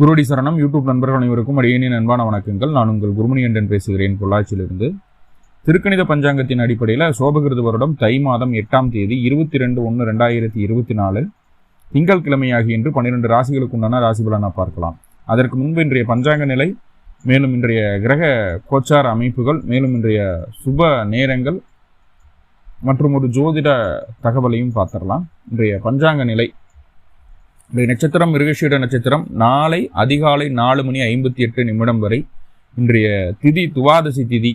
குருடி சரணம். யூடியூப் நண்பர்கள் அனைவருக்கும் அடியேனின் அன்பான வணக்கங்கள். நான் உங்கள் குருமணி பேசுகிறேன். பொள்ளாச்சியிலிருந்து. திருக்கணித பஞ்சாங்கத்தின் அடிப்படையில் சோபகிருத வருடம் தை மாதம் எட்டாம் தேதி இருபத்தி ரெண்டு ஒன்று ரெண்டாயிரத்தி இருபத்தி நாலு திங்கள் கிழமையாகி இன்று பன்னிரெண்டு ராசிகளுக்கு உண்டான ராசி பலனை பார்க்கலாம். அதற்கு முன்பு இன்றைய பஞ்சாங்க நிலை மேலும் இன்றைய கிரக கோச்சார அமைப்புகள் மேலும் இன்றைய சுப நேரங்கள் மற்றும் ஒரு ஜோதிட தகவலையும் பார்த்துடலாம். இன்றைய பஞ்சாங்க நிலை இன்றைய நட்சத்திரம் மிருகஷீட நட்சத்திரம் நாளை அதிகாலை நாலு மணி ஐம்பத்தி எட்டு நிமிடம் வரை இன்றைய திதி துவாதசி திதி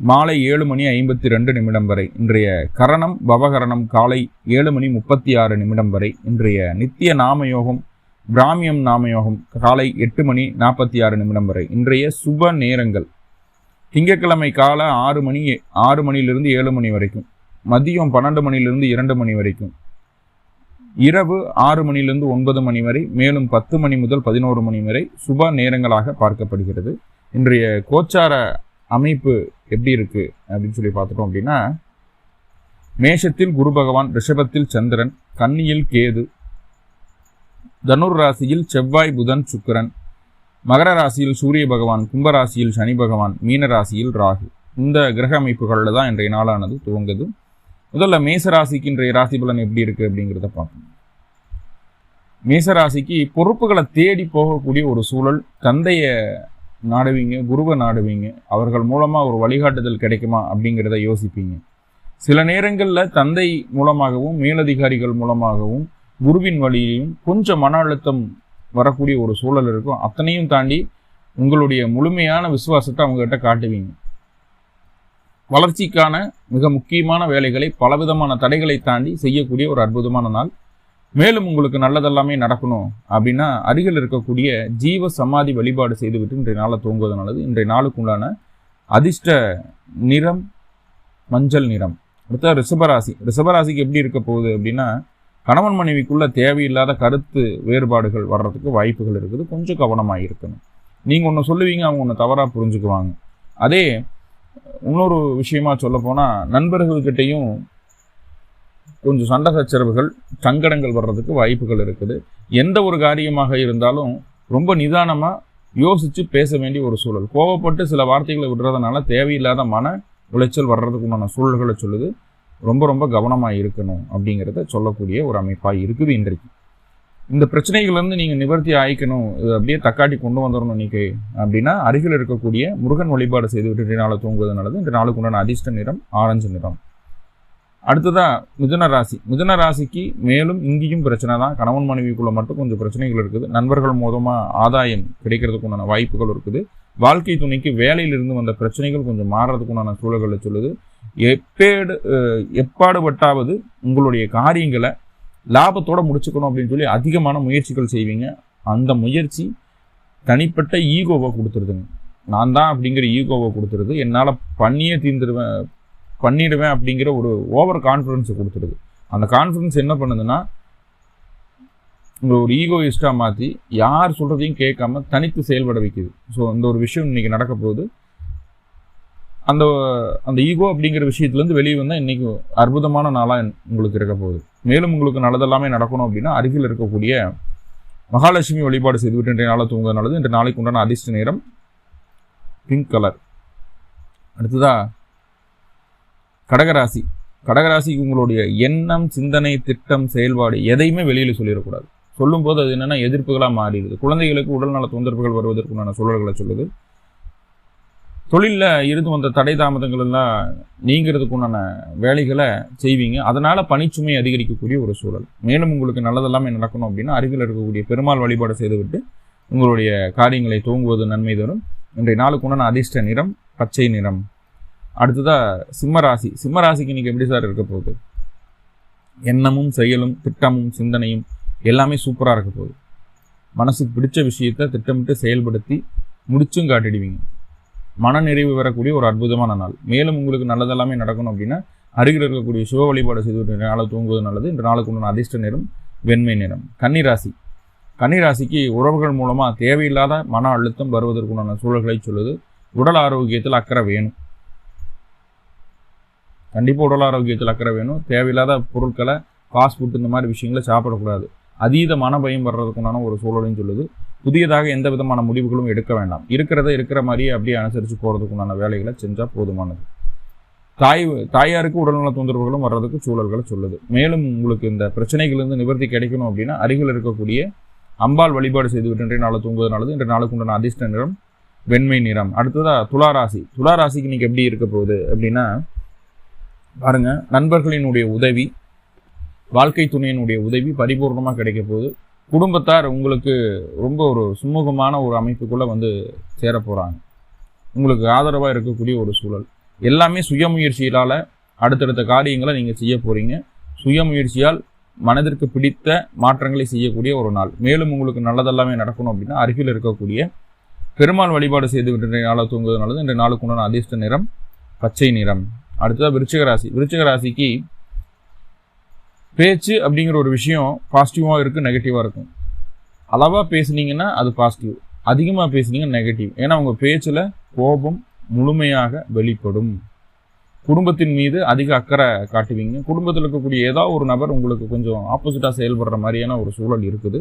மாலை ஏழு மணி ஐம்பத்தி ரெண்டு நிமிடம் வரை இன்றைய கரணம் பவகரணம் காலை ஏழு மணி முப்பத்தி ஆறு நிமிடம் வரை இன்றைய நித்திய நாமயோகம் பிராமியம் நாமயோகம் காலை எட்டு மணி நாற்பத்தி ஆறு நிமிடம் வரை இன்றைய சுப நேரங்கள். திங்கட்கிழமை காலை ஆறு மணி ஆறு மணியிலிருந்து ஏழு மணி வரைக்கும் மதியம் பன்னெண்டு மணியிலிருந்து இரண்டு மணி வரைக்கும் இரவு ஆறு மணியிலிருந்து ஒன்பது மணி வரை மேலும் பத்து மணி முதல் பதினோரு மணி வரை சுப நேரங்களாக பார்க்கப்படுகிறது. இன்றைய கோச்சார அமைப்பு எப்படி இருக்கு அப்படின்னு சொல்லி பார்த்துட்டோம் அப்படின்னா மேஷத்தில் குரு பகவான் ரிஷபத்தில் சந்திரன் கன்னியில் கேது தனுர் ராசியில் செவ்வாய் புதன் சுக்கிரன் மகர ராசியில் சூரிய பகவான் கும்பராசியில் சனி பகவான் மீன ராசியில் ராகு. இந்த கிரக அமைப்புகளில் தான் இன்றைய நாளானது துவங்குது. முதல்ல மேச இன்றைய ராசி பலன் எப்படி இருக்கு அப்படிங்கிறத பார்ப்போம். மேசராசிக்கு பொறுப்புகளை தேடி போகக்கூடிய ஒரு சூழல் தந்தையை நாடுவீங்க குருவை நாடுவீங்க அவர்கள் மூலமாக ஒரு வழிகாட்டுதல் கிடைக்குமா அப்படிங்கிறத யோசிப்பீங்க. சில நேரங்களில் தந்தை மூலமாகவும் மேலதிகாரிகள் மூலமாகவும் குருவின் வழியிலையும் கொஞ்சம் மன அழுத்தம் வரக்கூடிய ஒரு சூழல் இருக்கும். அத்தனையும் தாண்டி உங்களுடைய முழுமையான விசுவாசத்தை அவங்ககிட்ட காட்டுவீங்க. வளர்ச்சிக்கான மிக முக்கியமான வேலைகளை பலவிதமான தடைகளை தாண்டி செய்யக்கூடிய ஒரு அற்புதமான நாள். மேலும் உங்களுக்கு நல்லதெல்லாமே நடக்கணும் அப்படின்னா அருகில் இருக்கக்கூடிய ஜீவ சமாதி வழிபாடு செய்துவிட்டு இன்றைய நாளை தூங்குவது நல்லது. இன்றைய நாளுக்கு உண்டான அதிர்ஷ்ட நிறம் மஞ்சள் நிறம். அடுத்த ரிஷபராசி. ரிஷபராசிக்கு எப்படி இருக்க போகுது அப்படின்னா கணவன் மனைவிக்குள்ள தேவையில்லாத கருத்து வேறுபாடுகள் வர்றதுக்கு வாய்ப்புகள் இருக்குது. கொஞ்சம் கவனமாக இருக்கணும். நீங்கள் ஒன்று சொல்லுவீங்க அவங்க ஒன்று தவறாக புரிஞ்சுக்குவாங்க. அதே இன்னொரு விஷயமா சொல்ல போனால் நண்பர்கள்கிட்டையும் கொஞ்சம் சண்டை சச்சரவுகள் சங்கடங்கள் வர்றதுக்கு வாய்ப்புகள் இருக்குது. எந்த ஒரு காரியமாக இருந்தாலும் ரொம்ப நிதானமாக யோசித்து பேச வேண்டிய ஒரு சூழல். கோவப்பட்டு சில வார்த்தைகளை விடுறதுனால தேவையில்லாத மன உளைச்சல் வர்றதுக்கு உண்டான சூழல்களை சொல்லுது. ரொம்ப ரொம்ப கவனமாக இருக்கணும் அப்படிங்கிறத சொல்லக்கூடிய ஒரு அமைப்பாக இருக்குது இன்றைக்கு. இந்த பிரச்சனைகள்லேருந்து நீங்கள் நிவர்த்தி ஆயிக்கணும். இது அப்படியே தக்காட்டி கொண்டு வந்துடணும் இன்னைக்கு அப்படின்னா அருகில் இருக்கக்கூடிய முருகன் வழிபாடு செய்து விட்டு நாளை தூங்குவது நல்லது. இந்த நாளுக்கு உண்டான அதிர்ஷ்ட நிறம் ஆரஞ்சு நிறம். அடுத்ததாக மிதுன ராசி. மிதுன ராசிக்கு மேலும் இங்கேயும் பிரச்சனை தான். கணவன் மனைவிக்குள்ளே மட்டும் கொஞ்சம் பிரச்சனைகள் இருக்குது. நண்பர்கள் மூலமாக ஆதாயம் கிடைக்கிறதுக்கு உண்டான வாய்ப்புகள் இருக்குது. வாழ்க்கை துணைக்கு வேலையிலிருந்து வந்த பிரச்சனைகள் கொஞ்சம் மாறுறதுக்கு உண்டான சூழல்களை சொல்லுது. எப்பேடு எப்பாடுபட்டாவது உங்களுடைய காரியங்களை லாபத்தோட முடிச்சுக்கணும் அப்படின்னு சொல்லி அதிகமான முயற்சிகள் செய்வீங்க. அந்த முயற்சி தனிப்பட்ட ஈகோவை கொடுத்துருதுங்க. நான் தான் அப்படிங்கிற ஈகோவை கொடுத்துருது. என்னால் பண்ணியே தீர்ந்துடுவேன் பண்ணிடுவேன் அப்படிங்கிற ஒரு ஓவர் கான்ஃபிடன்ஸை கொடுத்துருது. அந்த கான்ஃபிடன்ஸ் என்ன பண்ணுதுன்னா உங்களை ஒரு ஈகோயிஸ்டாக மாற்றி யார் சொல்கிறதையும் கேட்காம தனித்து செயல்பட வைக்குது. ஸோ அந்த ஒரு விஷயம் இன்றைக்கி நடக்க போகுது. அந்த அந்த ஈகோ அப்படிங்கிற விஷயத்துலேருந்து வெளியே வந்தால் இன்றைக்கி அற்புதமான நாளாக உங்களுக்கு இருக்க போகுது. மேலும் உங்களுக்கு நல்லதெல்லாமே நடக்கணும் அப்படின்னா அருகில் இருக்கக்கூடிய மகாலட்சுமி வழிபாடு செய்துவிட்டு இன்றைய நாளை தூங்குறது நல்லது. இன்று நாளைக்கு உண்டான அதிர்ஷ்ட நேரம் பிங்க் கலர் அடுத்ததாக கடகராசி. கடகராசிக்கு உங்களுடைய எண்ணம் சிந்தனை திட்டம் செயல்பாடு எதையுமே வெளியில் சொல்லிடக்கூடாது. சொல்லும்போது அது என்னென்னா எதிர்ப்புகளாக மாறிடுது. குழந்தைகளுக்கு உடல்நல தொந்தரவுகள் வருவதற்குண்டான சூழல்களை சொல்லுது. தொழிலில் இருந்து வந்த தடை தாமதங்கள் எல்லாம் நீங்கிறதுக்குண்டான வேலைகளை செய்வீங்க. அதனால் பணிச்சுமை அதிகரிக்கக்கூடிய ஒரு சூழல். மேலும் உங்களுக்கு நல்லதெல்லாமே நடக்கணும் அப்படின்னா அருகில் இருக்கக்கூடிய பெருமாள் வழிபாடு செய்துவிட்டு உங்களுடைய காரியங்களை தூங்குவது நன்மை தரும். இன்றைய நாளுக்கு உண்டான அதிர்ஷ்ட நிறம் பச்சை நிறம். அடுத்ததாக சிம்மராசி சிம்மராசிக்கு இன்றைக்கி எப்படி சார் இருக்க போகுது? எண்ணமும் செயலும் திட்டமும் சிந்தனையும் எல்லாமே சூப்பராக இருக்க போகுது. மனசுக்கு பிடிச்ச விஷயத்தை திட்டமிட்டு செயல்படுத்தி முடிச்சும் காட்டிடுவீங்க. மன நிறைவு வரக்கூடிய ஒரு அற்புதமான நாள். மேலும் உங்களுக்கு நல்லதெல்லாமே நடக்கணும் அப்படின்னா அருகில் இருக்கக்கூடிய சிவ வழிபாடு செய்து நாளை தூங்குவது நல்லது. இந்த நாளுக்கு உண்டான அதிர்ஷ்ட நிறம் வெண்மை நிறம் கன்னிராசி. கன்னிராசிக்கு உறவுகள் மூலமாக தேவையில்லாத மன அழுத்தம் வருவதற்குண்டான சூழல்களை சொல்லுது. உடல் ஆரோக்கியத்தில் அக்கறை வேணும். கண்டிப்பாக உடல் ஆரோக்கியத்தில் அக்கறை வேணும். தேவையில்லாத பொருட்களை ஃபாஸ்ட் ஃபுட் இந்த மாதிரி விஷயங்களை சாப்பிடக்கூடாது. அதீத மன பயம் வர்றதுக்குண்டான ஒரு சூழலையும் சொல்லுது. புதியதாக எந்த விதமான முடிவுகளும் எடுக்க வேண்டாம். இருக்கிறத இருக்கிற மாதிரியே அப்படியே அனுசரித்து போகிறதுக்குண்டான வேலைகளை செஞ்சால் போதுமானது. தாய் தாயாருக்கு உடல்நல தொந்தரவுகளும் வர்றதுக்கு சூழல்களை சொல்லுது. மேலும் உங்களுக்கு இந்த பிரச்சனைகளிலிருந்து நிவர்த்தி கிடைக்கணும் அப்படின்னா அருகில் இருக்கக்கூடிய அம்பாள் வழிபாடு செய்துவிட்டு இன்றைய நாள் தூங்குவது நல்லது. இன்றைய நாளுக்கு உண்டான அதிர்ஷ்ட நிறம் வெண்மை நிறம். அடுத்ததாக துளாராசி துளாராசிக்கு இன்னைக்கு எப்படி இருக்க போகுது அப்படின்னா பாருங்க நண்பர்களினுடைய உதவி வாழ்க்கை துணையினுடைய உதவி பரிபூர்ணமாக கிடைக்க போகுது. குடும்பத்தார் உங்களுக்கு ரொம்ப ஒரு சுமூகமான ஒரு அமைப்புக்குள்ளே வந்து சேர போகிறாங்க உங்களுக்கு ஆதரவாக இருக்கக்கூடிய ஒரு சூழல். எல்லாமே சுயமுயற்சியால் அடுத்தடுத்த காரியங்களை நீங்கள் செய்ய போகிறீங்க சுயமுயற்சியால் மனதிற்கு பிடித்த மாற்றங்களை செய்யக்கூடிய ஒரு நாள். மேலும் உங்களுக்கு நல்லதெல்லாமே நடக்கணும் அப்படின்னா அருகில் இருக்கக்கூடிய பெருமாள் வழிபாடு செய்து விட்டு நாளாக தூங்குவது நல்லது. இன்றைய நாளுக்கு உண்டான அதிர்ஷ்ட நிறம் பச்சை நிறம். அடுத்ததாக விருச்சிக ராசி. விருச்சிக ராசிக்கு பேச்சு அப்படிங்கிற ஒரு விஷயம் பாசிட்டிவாக இருக்குது நெகட்டிவாக இருக்கும். அளவாக பேசுனீங்கன்னா அது பாசிட்டிவ் அதிகமாக பேசுனீங்கன்னா நெகட்டிவ் ஏன்னா உங்கள் பேச்சில் கோபம் முழுமையாக வெளிப்படும். குடும்பத்தின் மீது அதிக அக்கறை காட்டுவீங்க. குடும்பத்தில் இருக்கக்கூடிய ஏதாவது ஒரு நபர் உங்களுக்கு கொஞ்சம் ஆப்போசிட்டாக செயல்படுற மாதிரியான ஒரு சூழல் இருக்குது.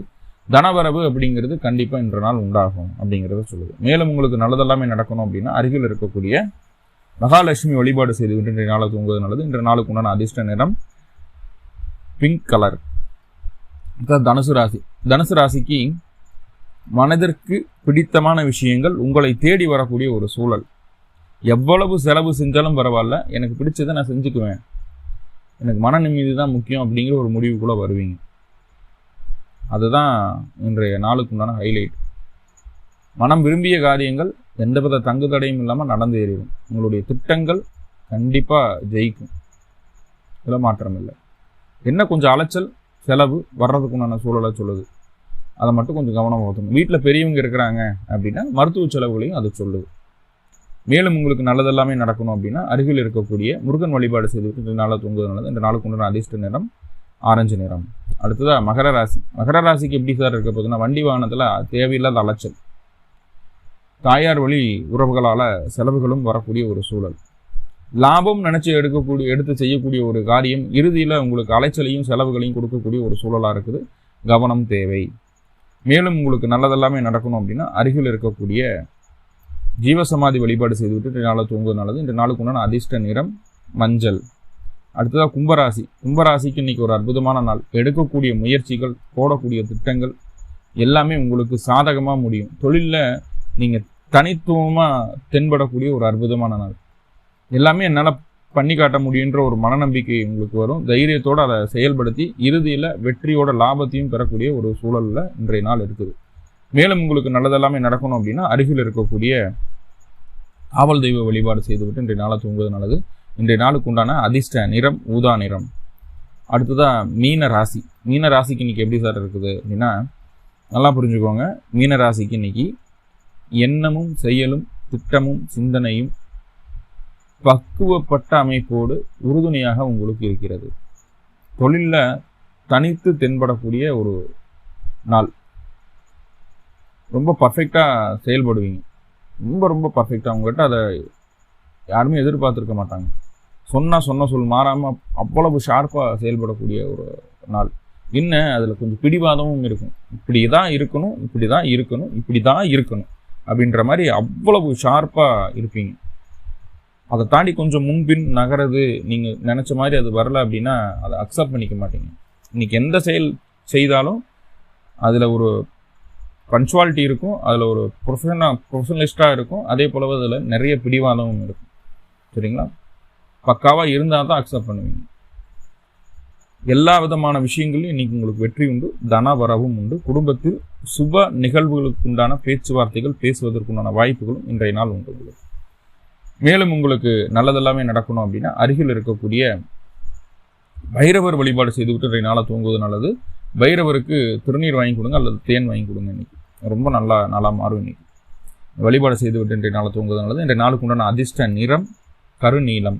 தனவரவு அப்படிங்கிறது கண்டிப்பாக இன்ற நாள் உண்டாகும் அப்படிங்கிறத சொல்லுது. மேலும் உங்களுக்கு நல்லதெல்லாமே நடக்கணும் அப்படின்னா அருகில் இருக்கக்கூடிய மகாலட்சுமி வழிபாடு செய்து விட்டு இன்றைய நாளை தூங்குவது நல்லது. இன்றைய நாளுக்கு உண்டான அதிர்ஷ்ட நிறம் பிங்க் கலர். தனுசு ராசி. தனுசு ராசிக்கு மனதிற்கு பிடித்தமான விஷயங்கள் உங்களை தேடி வரக்கூடிய ஒரு சூழல். எவ்வளவு செலவு செஞ்சாலும் பரவாயில்ல எனக்கு பிடிச்சதை நான் செஞ்சுக்குவேன். எனக்கு மன நிம்மதி தான் முக்கியம் அப்படிங்கிற ஒரு முடிவுக்குள்ளே வருவீங்க. அதுதான் இன்றைய நாளுக்கு உண்டான ஹைலைட் மனம் விரும்பிய காரியங்கள் எந்தவித தங்கு தடையும் இல்லாமல் நடந்து ஏறிடும். உங்களுடைய திட்டங்கள் கண்டிப்பாக ஜெயிக்கும். இதில் மாற்றம் இல்லை என்ன கொஞ்சம் அலைச்சல் செலவு வர்றதுக்குண்டான சூழலை சொல்லுது. அதை மட்டும் கொஞ்சம் கவனமாக ஊற்றணும் வீட்டில் பெரியவங்க இருக்கிறாங்க அப்படின்னா மருத்துவ செலவுகளையும் அது சொல்லுது. மேலும் உங்களுக்கு நல்லதெல்லாமே நடக்கணும் அப்படின்னா அருகில் இருக்கக்கூடிய முருகன் வழிபாடு செய்துவிட்டு இந்த நாளில் தூங்குவது ரெண்டு இந்த நாளுக்கு உண்டான அதிர்ஷ்ட நிறம் ஆரஞ்சு நிறம். அடுத்ததாக மகர ராசி. மகர ராசிக்கு எப்படி சார் இருக்க போதுன்னா வண்டி வாகனத்தில் தேவையில்லாத அலைச்சல். தாயார் வழி உறவுகளால் செலவுகளும் வரக்கூடிய ஒரு சூழல். லாபம் நினச்சி எடுக்கக்கூடிய எடுத்து செய்யக்கூடிய ஒரு காரியம் இறுதியில் உங்களுக்கு அலைச்சலையும் செலவுகளையும் கொடுக்கக்கூடிய ஒரு சூழலாக இருக்குது. கவனம் தேவை. மேலும் உங்களுக்கு நல்லதெல்லாமே நடக்கணும் அப்படின்னா அருகில் இருக்கக்கூடிய ஜீவசமாதி வழிபாடு செய்துவிட்டு இன்றைய நாளில் தூங்குவது நல்லது. இன்றைய நாளுக்கு உண்டான அதிர்ஷ்ட நிறம் மஞ்சள். அடுத்ததாக கும்பராசி. கும்பராசிக்கு இன்னைக்கு ஒரு அற்புதமான நாள். எடுக்கக்கூடிய முயற்சிகள் போடக்கூடிய திட்டங்கள் எல்லாமே உங்களுக்கு சாதகமாக முடியும். தொழிலில் நீங்கள் தனித்துவமாக தென்படக்கூடிய ஒரு அற்புதமான நாள். எல்லாமே என்னால் பண்ணி காட்ட முடியுன்ற ஒரு மனநம்பிக்கை உங்களுக்கு வரும். தைரியத்தோடு அதை செயல்படுத்தி இறுதியில் வெற்றியோட லாபத்தையும் பெறக்கூடிய ஒரு சூழலில் இன்றைய நாள் இருக்குது. மேலும் உங்களுக்கு நல்லதெல்லாமே நடக்கணும் அப்படின்னா அருகில் இருக்கக்கூடிய ஆவல் தெய்வ வழிபாடு செய்துவிட்டு இன்றைய நாளை தூங்குவது நல்லது. இன்றைய நாளுக்கு உண்டான அதிர்ஷ்ட நிறம் ஊதா நிறம். அடுத்ததாக மீன ராசி. மீன ராசிக்கு இன்னைக்கு எப்படி சார் இருக்குது அப்படின்னா நல்லா புரிஞ்சுக்கோங்க. மீன ராசிக்கு இன்னைக்கு எண்ணமும் செயலும் திட்டமும் சிந்தனையும் பக்குவப்பட்ட அமைப்போடு உறுதுணையாக உங்களுக்கு இருக்கிறது. தொழிலில் தனித்து தென்படக்கூடிய ஒரு நாள். ரொம்ப பர்ஃபெக்டாக செயல்படுவீங்க. ரொம்ப ரொம்ப பர்ஃபெக்டாக உங்கள்கிட்ட அதை யாருமே எதிர்பார்த்துருக்க மாட்டாங்க. சொன்னால் சொன்ன சொல் மாறாமல் அவ்வளவு ஷார்ப்பாக செயல்படக்கூடிய ஒரு நாள். என்ன? அதில் கொஞ்சம் பிடிவாதமும் இருக்கும். இப்படி தான் இருக்கணும் இப்படி தான் இருக்கணும் இப்படி தான் இருக்கணும் அப்படின்ற மாதிரி அவ்வளவு ஷார்ப்பாக இருப்பீங்க. அதை தாண்டி கொஞ்சம் முன்பின் நகரது நீங்கள் நினச்ச மாதிரி அது வரல அப்படின்னா அதை அக்செப்ட் பண்ணிக்க மாட்டீங்க. இன்னைக்கு எந்த செயல் செய்தாலும் அதில் ஒரு பஞ்சுவாலிட்டி இருக்கும் அதில் ஒரு ப்ரொஃபஷனா ப்ரொஃபஷனலிஸ்டாக இருக்கும் அதே போலவே அதில் நிறைய பிடிவாதமும் இருக்கும். சரிங்களா? பக்காவாக இருந்தால் தான் அக்செப்ட் பண்ணுவீங்க. எல்லா விதமான விஷயங்களையும் இன்னைக்கு உங்களுக்கு வெற்றி உண்டு தன வரவும் உண்டு. குடும்பத்தில் சுப நிகழ்வுகளுக்கு உண்டான பேச்சுவார்த்தைகள் பேசுவதற்குண்டான வாய்ப்புகளும் இன்றைய நாள் உண்டு. உங்களுக்கு மேலும் உங்களுக்கு நல்லதெல்லாமே நடக்கணும் அப்படின்னா அருகில் இருக்கக்கூடிய பைரவர் வழிபாடு செய்துவிட்டு இன்றைய நாளாக தூங்குவது நல்லது. பைரவருக்கு திருநீர் வாங்கி கொடுங்க அல்லது தேன் வாங்கி கொடுங்க இன்னைக்கு. ரொம்ப நல்லா நல்லா மாறும் இன்றைக்கி வழிபாடு செய்துவிட்டு இன்றைய நாளாக தூங்குவது நல்லது. இன்றைய நாளுக்கு உண்டான அதிர்ஷ்ட நிறம் கருநீளம்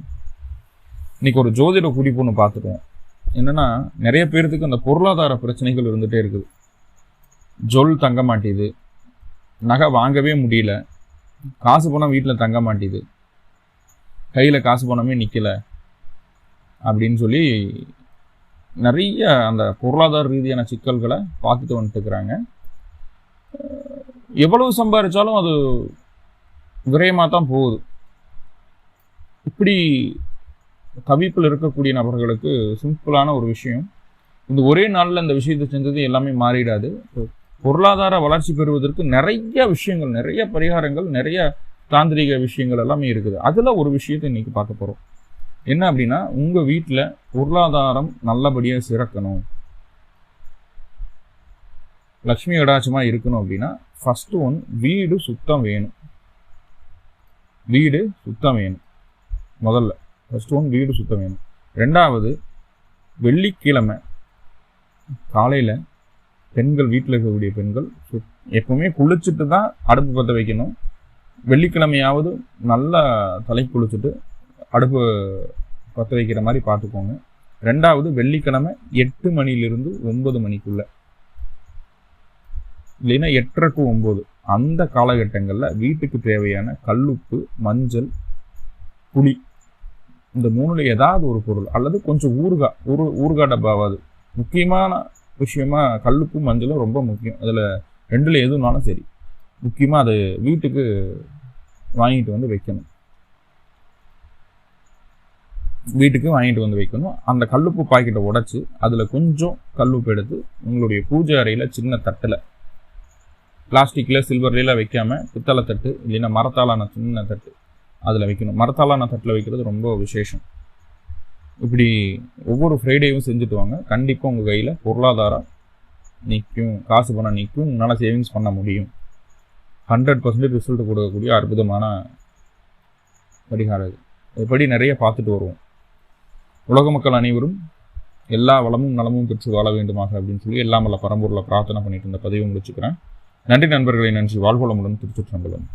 இன்னைக்கு ஒரு ஜோதிட குறிப்பு ஒன்று பார்த்துருவோம் என்னென்னா நிறைய பேர்த்துக்கு அந்த பொருளாதார பிரச்சனைகள் இருந்துகிட்டே இருக்குது. ஜொல் தங்க மாட்டேது. நகை வாங்கவே முடியல. காசு போனால் வீட்டில் தங்க மாட்டேது. கையில் காசு பணமே நிற்கலை அப்படின்னு சொல்லி நிறைய அந்த பொருளாதார ரீதியான சிக்கல்களை பார்த்துட்டு வந்துட்டுருக்குறாங்க எவ்வளவு சம்பாதிச்சாலும் அது விரயமாக தான் போகுது. இப்படி தவிப்பில் இருக்கக்கூடிய நபர்களுக்கு சிம்பிளான ஒரு விஷயம். இந்த ஒரே நாளில் இந்த விஷயத்தை செஞ்சது எல்லாமே மாறிடாது. பொருளாதார வளர்ச்சி பெறுவதற்கு நிறைய விஷயங்கள் நிறைய பரிகாரங்கள் நிறைய தாந்திரிக விஷயங்கள் எல்லாமே இருக்குது. அதில் ஒரு விஷயத்தை இன்னைக்கு பார்க்க போகிறோம் என்ன அப்படின்னா உங்கள் வீட்டில் பொருளாதாரம் நல்லபடியாக சிறக்கணும். லக்ஷ்மி கடாட்சமாக இருக்கணும் அப்படின்னா ஃபஸ்ட்டு ஒன் வீடு சுத்தம் வேணும். வீடு சுத்தம் வேணும். முதல்ல ஃபஸ்ட் ஒன் வீடு சுத்தம் வேணும். ரெண்டாவது வெள்ளிக்கிழமை காலையில் பெண்கள் வீட்டில் இருக்கக்கூடிய பெண்கள் எப்பவுமே குளிச்சுட்டு தான் அடுப்பு பற்ற வைக்கணும். வெள்ளிக்கிழமையாவது நல்லா தலை குளிச்சுட்டு அடுப்பு பற்ற வைக்கிற மாதிரி பார்த்துக்கோங்க. ரெண்டாவது வெள்ளிக்கிழமை எட்டு மணிலிருந்து ஒன்பது மணிக்குள்ள. இல்லைன்னா எட்டரை டு ஒம்பது அந்த காலகட்டங்களில் வீட்டுக்கு தேவையான கல்லுப்பு மஞ்சள் புளி இந்த மூணில் ஏதாவது ஒரு பொருள் அல்லது கொஞ்சம் ஊறுகாய் ஊறு ஊறுகாய் டப்பாவாது முக்கியமான விஷயமா கல்லுப்பு மஞ்சளும் ரொம்ப முக்கியம். அதில் ரெண்டில் எதுனாலும் சரி. முக்கியமாக அது வீட்டுக்கு வாங்கிட்டு வந்து வைக்கணும். வீட்டுக்கு வாங்கிட்டு வந்து வைக்கணும். அந்த கல்லுப்பு பாக்கெட்டை உடச்சி அதில் கொஞ்சம் கல்லுப்பு எடுத்து உங்களுடைய பூஜை அறையில் சின்ன தட்டில் பிளாஸ்டிக்கில் சில்வர்லாம் வைக்காமல் பித்தளை தட்டு இல்லைன்னா மரத்தாலான சின்ன தட்டு அதில் வைக்கணும். மரத்தாலான தட்டில் வைக்கிறது ரொம்ப விசேஷம். இப்படி ஒவ்வொரு ஃப்ரைடேவும் செஞ்சுட்டு வாங்க. கண்டிப்பாக உங்கள் கையில் பொருளாதாரம் நிற்கும் காசு பணம் நிற்கும் உன்னால் சேவிங்ஸ் பண்ண முடியும். ஹண்ட்ரட் பர்சன்டேஜ் ரிசல்ட் கொடுக்கக்கூடிய அற்புதமான பரிகாரம் இது இப்படி நிறைய பார்த்துட்டு வருவோம். உலக மக்கள் அனைவரும் எல்லா வளமும் நலமும் பெற்று வாழ வேண்டுமாக அப்படின்னு சொல்லி எல்லாம் வல்ல பரம்பூரில் பிரார்த்தனை பண்ணிட்டு இருந்த பதிவை முடிச்சுக்கிறேன். நன்றி நண்பர்களை நன்றி. வாழ்வளமுடன் திருச்சிற்றம்பலம்.